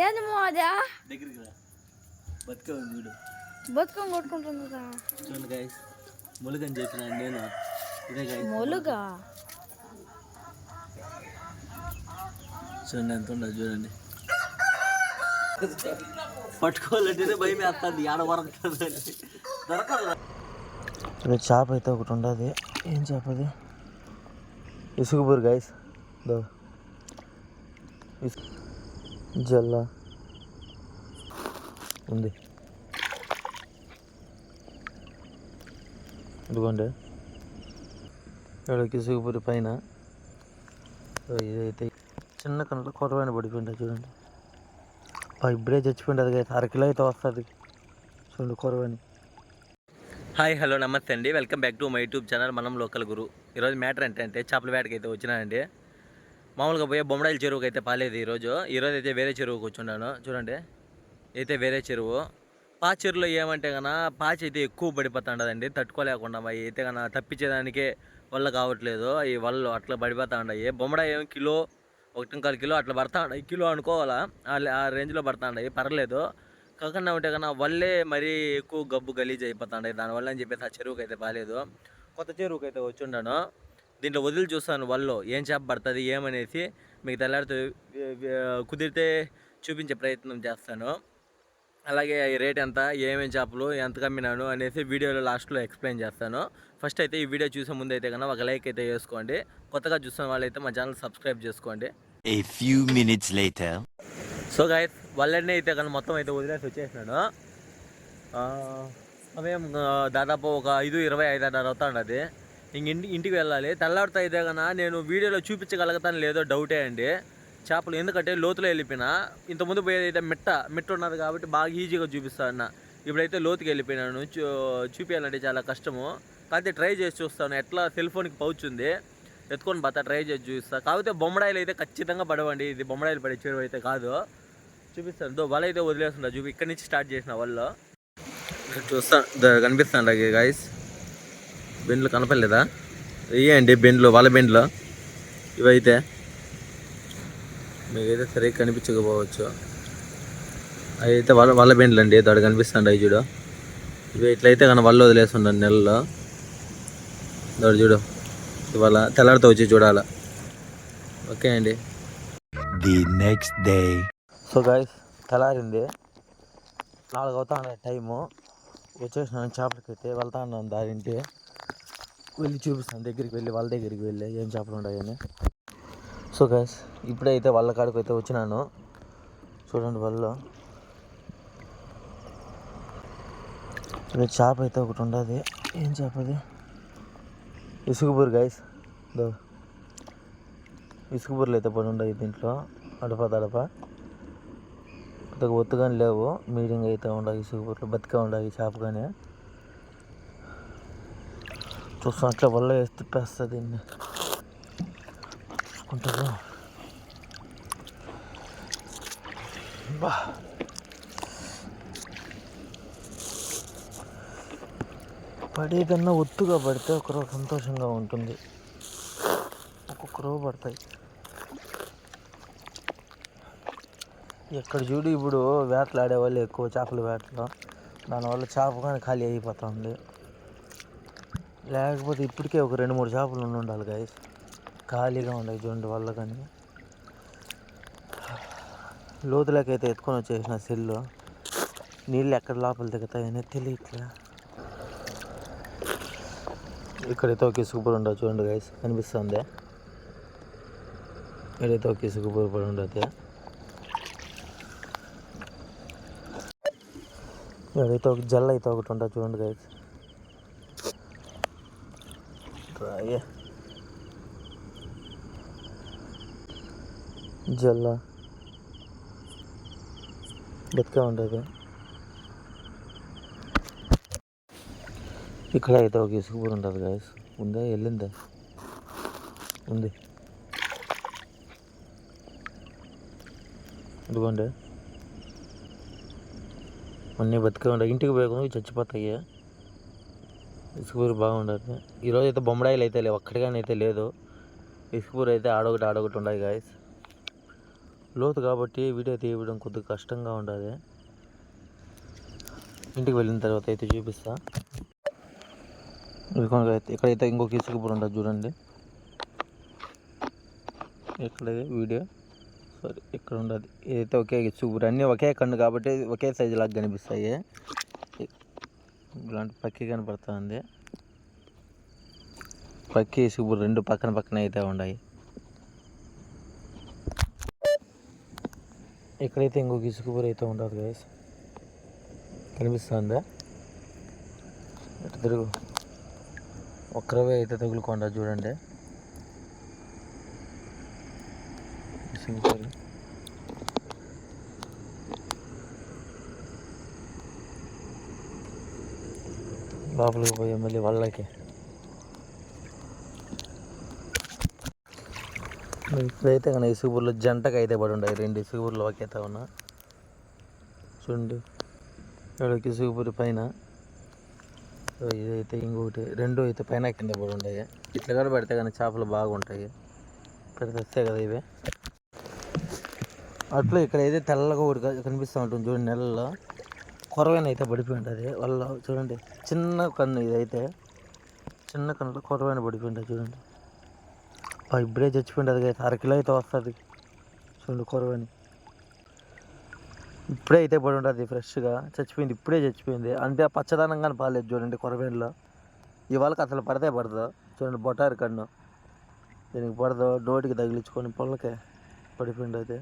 ఏంది మోదా దగ్గరికి రా బతికే ఉంది వీడు. బతుకం కొట్టుకుంటుంది చూడండి గైస్ ములుగని చెప్పిన నేను? ఇదే గైస్ మొలుగా? చూడండి ఎంత ఉండదు చూడండి. పట్టుకోవాలంటేనే భయం వేస్తుంది ఆడ వరకు దొరకదు ఇక్కడ చేప అయితే ఒకటి ఉండదు. ఏం చేప అది? ఇసుగుబూరు గైస్ దో. జల్ల. ఉంది. ఇదిగోండి. ఇక్కడ ఇసుగుబూరి పైన. ఇదైతే చిన్న కంట్లో కొరవైన పడిపోయింది చూడండి. ఇప్పుడే చచ్చిపోయింది అది అర కిలో అయితే వస్తుంది. చూడండి కొరవని. హాయ్ హలో నమస్తే అండి. Welcome back to my YouTube channel. మనం లోకల్ గురు. ఈరోజు మ్యాటర్ ఏంటంటే చేపల వేటకి అయితే వచ్చినానండి. మామూలుగా పోయే బొమ్మడాయిల చెరువుకి అయితే పాలేదు ఈరోజు. ఈరోజు అయితే వేరే చెరువుకి వచ్చున్నాను చూడండి. అయితే వేరే చెరువు. పా చెరువులో ఏమంటే కన్నా పాచి అయితే ఎక్కువ పడిపోతుండదండి. తట్టుకోలేకుండా అవి అయితే కన్నా తప్పించేదానికే వల్ల కావట్లేదు. ఈ వల్ల అట్లా పడిపోతా ఉండయి బొమ్మడాయి ఏమో కిలో ఒకటింకాల కిలో అట్లా పడతా ఉండయి కిలో అనుకోవాలా? ఆ- రేంజ్లో పడతా ఉండయి పర్లేదు. కాకుండా ఉంటే కన్నా వల్లే మరీ ఎక్కువ గబ్బు గలీజ్ అయిపోతాయి దానివల్ల అని చెప్పేసి ఆ చెరువుకి అయితే బాగాలేదు కొత్త చెరువుకి అయితే వచ్చి ఉండను దీంట్లో వదిలి చూస్తాను వల్లో ఏం చేప పడుతుంది ఏమనేసి మీకు తెల్లారితో కుదిరితే చూపించే ప్రయత్నం చేస్తాను. అలాగే ఈ రేట్ ఎంత ఏమేమి చేపలు ఎంత కమ్మినాను అనేసి వీడియోలో లాస్ట్లో ఎక్స్ప్లెయిన్ చేస్తాను. ఫస్ట్ అయితే ఈ వీడియో చూసే ముందు అయితే కన్నా ఒక లైక్ అయితే వేసుకోండి. కొత్తగా చూస్తున్న వాళ్ళైతే మా ఛానల్ సబ్స్క్రైబ్ చేసుకోండి. A few minutes later. So guys వాళ్ళని అయితే కానీ మొత్తం అయితే వదిలేసి వచ్చేసినాను. సమయం దాదాపు ఒక ఐదు ఇరవై ఐదు ఆరు అవుతాండి ఇంక ఇంటి ఇంటికి వెళ్ళాలి. తెల్లారితో అయితే కన్నా నేను వీడియోలో చూపించగలుగుతాను లేదో డౌటే అండి. చేపలు ఎందుకంటే లోతులో వెళ్ళిపోయినా ఇంతకుముందు పోయేది అయితే మిట్ట మిట్ట ఉన్నది కాబట్టి బాగా ఈజీగా చూపిస్తాను ఇప్పుడైతే లోతుకి వెళ్ళిపోయినాను. చూ చూపించాలంటే చాలా కష్టము. కాకపోతే ట్రై చేసి చూస్తాను. ఎట్లా సెల్ ఫోన్కి పౌచ్ ఉంది. ఎత్తుకొని పోతా ట్రై చేసి చూపిస్తాను కాకపోతే బొమ్మడాయిలు అయితే ఖచ్చితంగా పడవండి. ఇది బొమ్మడాయిలు పడే చెరువు అయితే కాదు. చూపిస్తాను. దో వల అయితే వదిలేస్తుంటా చూపి ఇక్కడి నుంచి స్టార్ట్ చేసిన వాళ్ళు చూస్తాను కనిపిస్తాను గైస్ బెండ్లు కనపడలేదా? ఇవేయండి బెండ్లు వల బెండ్లు. ఇవైతే మీకైతే సరిగ్గా కనిపించకపోవచ్చు. అవి అయితే వల వల బెండ్లు అండి దాడు కనిపిస్తాండి అవి చూడు. ఇవి ఇట్లయితే కానీ వల్ల వదిలేస్తుండండి నెలలో. దాడు చూడు ఇవాళ తెల్లారితో వచ్చి చూడాల. ఓకే అండి. The next day. So guys తెల్లారింది. నాలుగు అవుతా టైము. వచ్చేసినాను చేపలకి అయితే వెళ్తా ఉన్నాను దారింటి. వెళ్ళి చూపిస్తాను. దగ్గరికి వెళ్ళి వాళ్ళ దగ్గరికి వెళ్ళి ఏం చేపలు ఉన్నాయని సో గైస్ ఇప్పుడైతే వాళ్ళ కాడికి అయితే వచ్చినాను. చూడండి వాళ్ళు ఇక్కడ చేప అయితే ఒకటి ఉండదు. ఏం చేప అది? ఇసుగుబూరు గాయస్ దో. ఇసుగుబూరులు అయితే పడి ఉండవు దీంట్లో. అడప తడప. కొద్దిగా ఒత్తుగానే లేవు. మీడియంగా అయితే ఉండవు ఇసుగుబూరులు బతికే ఉండవు చేప కానీ. చూస్తాను అట్లా వల్ల వేసి తిప్పేస్తుంది దీన్ని. చూసుకుంటారు? బా. పడేదన్నా ఒత్తుగా పడితే ఒకరో సంతోషంగా ఉంటుంది. ఒక్కొక్క పడతాయి. ఎక్కడ చూడు ఇప్పుడు వేటలు ఆడేవాళ్ళు ఎక్కువ చేపల వేటలో. దానివల్ల చేప కానీ ఖాళీ అయిపోతుంది. లేకపోతే ఇప్పటికే ఒక రెండు మూడు చేపలు ఉండి ఉండాలి గాయస్ ఖాళీగా ఉండాలి చూడండి వల్ల కానీ. లోతులకైతే ఎత్తుకొని వచ్చేసిన సెల్లు. నీళ్ళు ఎక్కడ లోపల దిగుతాయని తెలియట్లే. ఇక్కడైతే ఒక ఇసుక ఉండదు చూడండి గాయస్ కనిపిస్తుంది. ఇక్కడైతే ఒక ఇసుక పడి ఉండదు ఇక్కడైతే ఒక జల్ అయితే ఒకటి ఉంటుంది చూడండి గాయస్ రాయే జల్ల బతికే ఉండదు ఇక్కడ అయితే ఒక ఇసుక పూర ఉంటుంది గాయస్ ఉందా వెళ్ళిందా ఉంది ఇదిగోండి అన్నీ బతికే ఉంటాయి ఇంటికి పోయకుండా చచ్చిపోతాయి ఇసుకూరు బాగుండదు ఈరోజు అయితే బొమ్మడాయిలు అయితే లేవు ఒక్కడిగానే అయితే లేదు. ఇసుకూరు అయితే ఆడొకటి ఆడొకటి ఉన్నాయి గాయస్ లోతు కాబట్టి వీడియో తీయడం కొద్దిగా కష్టంగా ఉండదు ఇంటికి వెళ్ళిన తర్వాత అయితే చూపిస్తా. అయితే ఇక్కడైతే ఇంకొక ఇసుకపూర్ ఉంటుంది చూడండి. ఇక్కడ వీడియో. సారీ ఇక్కడ ఉండదు ఇదైతే ఒకే ఇసుకపురం అన్నీ ఒకే కన్ను కాబట్టి ఒకే సైజు లాగా కనిపిస్తాయి. ఇలాంటి పక్కి కనపడుతుంది. పక్కి ఇసుకపురం రెండు పక్కన పక్కన అయితే ఉన్నాయి. ఇక్కడైతే ఇంకొక ఇసుకపురం అయితే ఉండదు గైస్ కనిపిస్తుందా? ఇటు తిరుగు. ఒక్కరవే అయితే తగులుకోండి చూడండి ఇసుకపురం లోపలికి పోయే మళ్ళీ వాళ్ళకి. ఇప్పుడైతే కానీ ఇసుగుబూర్లో జంటగా అయితే పడి ఉండాయి రెండు ఇసుగుబూర్లు ఒకేతా ఉన్నా. చూడండి. ఇక్కడ ఇసుగుబూరి పైన. ఇదైతే ఇంకొకటి రెండు అయితే పైన కింద పడి ఉన్నాయి ఇట్లా కూడా పెడితే కానీ చేపలు బాగుంటాయి. ఇక్కడ వస్తాయి కదా ఇవి. అట్లా ఇక్కడ అయితే తెల్లగా ఒకటి కనిపిస్తూ ఉంటుంది చూడండి నెలలో. కొరవైన అయితే పడిపోయింది అది వాళ్ళ చూడండి చిన్న కన్ను ఇదైతే చిన్న కన్నులో కొరవైన పడిపోయింది చూడండి. ఇప్పుడే చచ్చిపోయింది అది అయితే అరకిలో అయితే వస్తుంది. చూడండి కొరవని. ఇప్పుడే అయితే పడి ఉంటుంది ఫ్రెష్గా. చచ్చిపోయింది ఇప్పుడే చచ్చిపోయింది. అంటే పచ్చదనం కానీ పాలేదు చూడండి కొరవేన్లో. ఇవాళకి అసలు పడితే పడదు. చూడండి బొటారి కన్ను. దీనికి పడదు డోటికి తగిలించుకొని పొలకే పడిపోయింది అయితే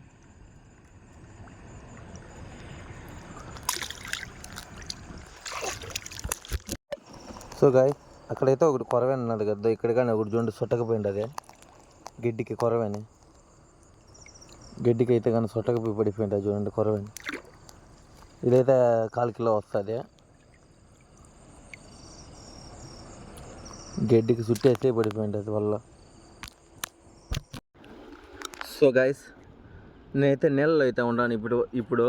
సో గాయ అక్కడైతే ఒకటి కొరవేని ఉన్నది కదా ఇక్కడ కానీ ఒకటి చూడండి సొట్టకపోయింది అదే. గడ్డికి కొరవేని. గడ్డికి అయితే కానీ సొట్టకపోయి పడిపోయింది చూడండి కొరవేని. ఇదైతే కాలు కిలో వస్తుంది. గడ్డికి చుట్టేస్తే పడిపోయింది అది వల్ల. సో గాయస్ నేనైతే నీళ్ళలో అయితే ఉన్నాను ఇప్పుడు ఇప్పుడు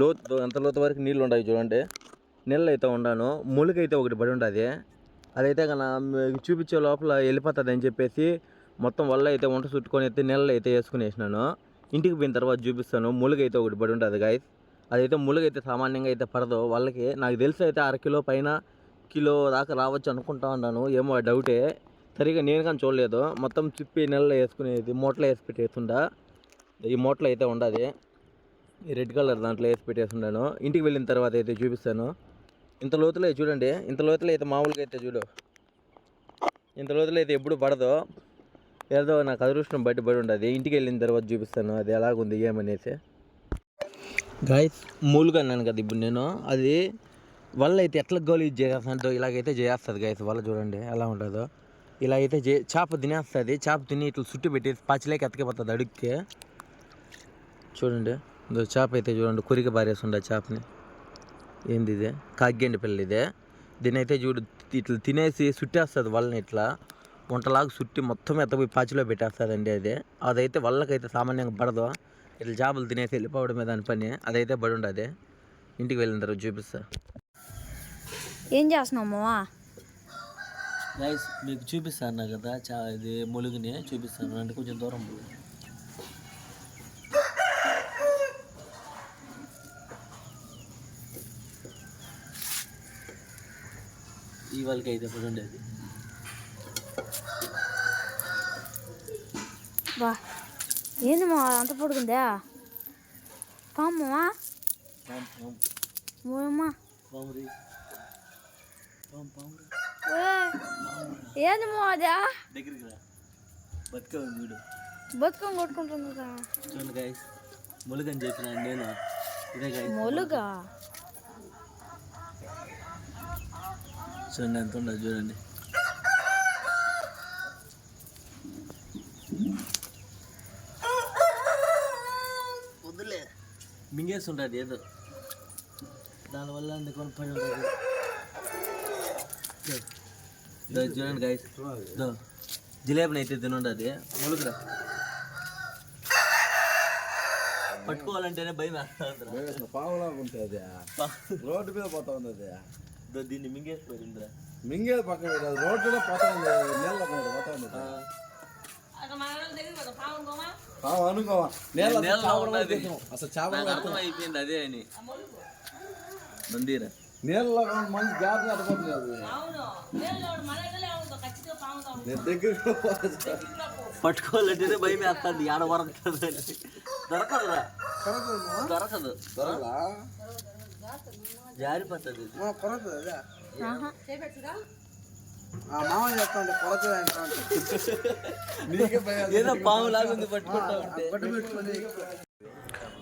లోతు ఎంత లోతు వరకు నీళ్ళు ఉన్నాయి చూడండి. నీళ్ళు అయితే ఉన్నాను ములుగైతే ఒకటి పడి ఉంటుంది అదైతే కన్నా మీకు చూపించే లోపల వెళ్ళిపోతుంది అని చెప్పేసి మొత్తం వల్ల అయితే వంట చుట్టుకొని అయితే నీళ్ళు అయితే వేసుకుని వేసినాను ఇంటికి పోయిన తర్వాత చూపిస్తాను ములుగైతే ఒకటి పడి ఉంటుంది గాయస్ అదైతే ములుగైతే సామాన్యంగా అయితే పడదు వాళ్ళకి నాకు తెలిసి అయితే అర కిలో పైన కిలో దాకా రావచ్చు అనుకుంటా ఉన్నాను ఏమో డౌటే సరిగా నేను కానీ చూడలేదు మొత్తం చిప్పి నెలలో వేసుకునేది మూటలో వేసి పెట్టేస్తుండా. ఈ మూటలో అయితే ఉండదు రెడ్ కలర్ దాంట్లో వేసి పెట్టేస్తున్నాను ఇంటికి వెళ్ళిన తర్వాత అయితే చూపిస్తాను. ఇంత లోతులో చూడండి ఇంత లోతులో అయితే మామూలుగా అయితే చూడు. ఇంత లోతులో అయితే ఎప్పుడు పడదు ఏదో నాకు అదృష్టం బయట పడి ఉండదు ఇంటికి వెళ్ళిన తర్వాత చూపిస్తాను అది ఎలాగుంది ఏమనేసి. గాయస్ మూలుగా అన్నాను కదా ఇప్పుడు నేను. అది వల్ల అయితే ఎట్లా గోలు ఇది చేస్తుందో ఇలాగైతే చేస్తుంది గాయస్ వల్ల చూడండి ఎలా ఉంటుందో. ఇలా అయితే చే చేప తినేస్తుంది చేప తిని ఇట్లా చుట్టు పెట్టి పచ్చిలేక ఎత్తకపోతుంది అడుగుకి చూడండి ఇదో చేప అయితే చూడండి కొరిక పారేస్తుండే చేపని. ఏంది ఇది కాగ్గండి పిల్ల ఇదే దీని అయితే చూడు ఇట్లా తినేసి చుట్టేస్తుంది వలని ఇట్లా. వంటలాగా చుట్టి మొత్తం ఎత్తపోయి పాచిలో పెట్టేస్తుందండి అది. అదైతే వల్లకైతే సామాన్యంగా పడదు. ఇట్లా చేపలు తినేసి వెళ్ళిపోవడమే దాని పని. అదైతే పడి ఉండదు ఇంటికి వెళ్ళిన తర్వాత చూపిస్తా. ఏం చేస్తున్నావు గైస్ మీకు చూపిస్తాను కదా చా ఇది ములుగుని చూపిస్తాను. అంటే కొంచెం దూరం ఈ వాళ్ళకి అయితే ఇప్పుడు ఉండేది? బా ఏంది మావా అంత పడుకుందా పామ్మా ఏంది అదే? దగ్గరికి రా. బతుక వీడు. బతుకం కొట్టుకుంటుంది కదా చూడండి గైస్ ములుగని చెప్పిన నేను? ఇదే మొలుగా? చూడండి ఎంత ఉండదు చూడండి. వద్దులే. మింగేస్తుంటుంది ఏదో. దానివల్ల అందుకొని పడి ఉంటుంది దో. దో చూడండి గైస్ దో జిలేబిని అయితే తినుండది. ములుగురా పట్టుకోవాలంటేనే భయం వేస్తుంది పావులా ఉంటుంది రోడ్డు మీద పోతా ఉంది అది దీన్ని మింగేసిపోయిందిరా మింగేది పక్కన పెట్టదు రోడ్డులో పోతా ఉంది నీళ్ళ మీద పోతా ఉంది. ఆ, అనుకోవా ఉన్నది. పట్టుకోను. అసలు చేపలు పట్టుకోను. అర్థమైపోయింది అదే అని. బందీరా నీళ్ళలో మంచి జాగ్రత్త అడగట్లేదు అది. నేను దగ్గరికి పోతా. పట్టుకోవాలంటేనే భయం వేస్తుంది ఆడ దొరకదురా? దొరకదు. దొరకదా? జారిపోతుంది అదే.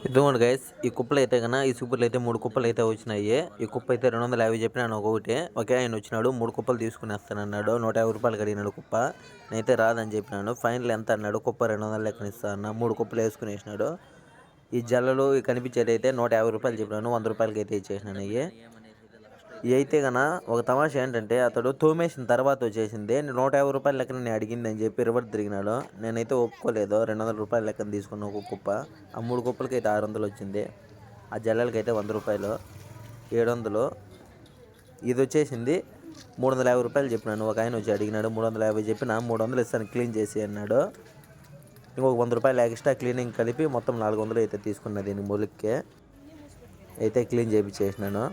ఇదిగోండి గైస్ ఈ కుప్పలు అయితే కన్నా ఈ సూపర్లు అయితే మూడు కుప్పలు అయితే వచ్చినాయి. ఈ కుప్ప అయితే రెండు వందల యాభై చెప్పినాను ఒక్కొక్కటి ఒకే ఆయన వచ్చినాడు మూడు కుప్పలు తీసుకుని వస్తానన్నాడు నూట యాభై రూపాయలు అడిగినాడు కుప్ప. నేనైతే రాదని చెప్పినాను. ఫైనల్ ఎంత అన్నాడు కుప్ప రెండు వందల లెక్కన ఇస్తా అన్న. మూడు కుప్పలు వేసుకుని వేసినాడు ఈ జల్లలు కనిపించేటైతే కనిపించేది అయితే నూట యాభై రూపాయలు చెప్పినాను వంద రూపాయలకి అయితే ఇచ్చేసినాను అయ్యి. ఇవి అయితే గన ఒక తమాషా ఏంటంటే అతడు తోమేసిన తర్వాత వచ్చేసింది నూట యాభై రూపాయల లెక్కన నేను అడిగింది అని చెప్పి రివర్స్ తిరిగినాడు. నేనైతే ఒప్పుకోలేదు రెండు వందల రూపాయల లెక్కన తీసుకున్న ఒక కుప్ప ఆ మూడు కుప్పలకి అయితే ఆరు వందలు వచ్చింది. ఆ జల్లలకి అయితే వంద రూపాయలు ఏడు వందలు. ఇది వచ్చేసింది మూడు వందల యాభై రూపాయలు చెప్పినాను. ఒక ఆయన వచ్చి అడిగినాడు మూడు వందల యాభై చెప్పిన మూడు వందలు ఇస్తాను క్లీన్ చేసి అన్నాడు. ఇంకొక వంద రూపాయలు ఎక్స్ట్రా క్లీనింగ్ కలిపి మొత్తం నాలుగు వందలు అయితే తీసుకున్నా దీని ములిక్కే అయితే క్లీన్ చేయించేసినాను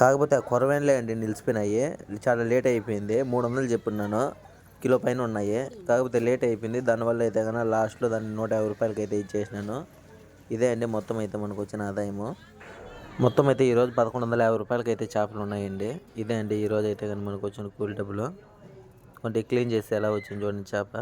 కాకపోతే ఆ కొరవేన్లే అండి నిలిచిపోయినాయి. చాలా లేట్ అయిపోయింది. మూడు వందలు చెప్పున్నాను. కిలో పైన ఉన్నాయి. కాకపోతే లేట్ అయిపోయింది. దానివల్ల అయితే కన్నా లాస్ట్లో దాన్ని నూట యాభై రూపాయలకి అయితే ఇచ్చేసినాను. ఇదే అండి మొత్తం అయితే మనకు వచ్చిన ఆదాయము. మొత్తం అయితే ఈరోజు పదకొండు వందల యాభై రూపాయలకి అయితే చేపలు ఉన్నాయండి. ఇదే అండి ఈరోజు అయితే కానీ మనకు వచ్చిన కూలి డబ్బులు. కొంచెం క్లీన్ చేస్తే ఎలా వచ్చింది చూడండి చేప.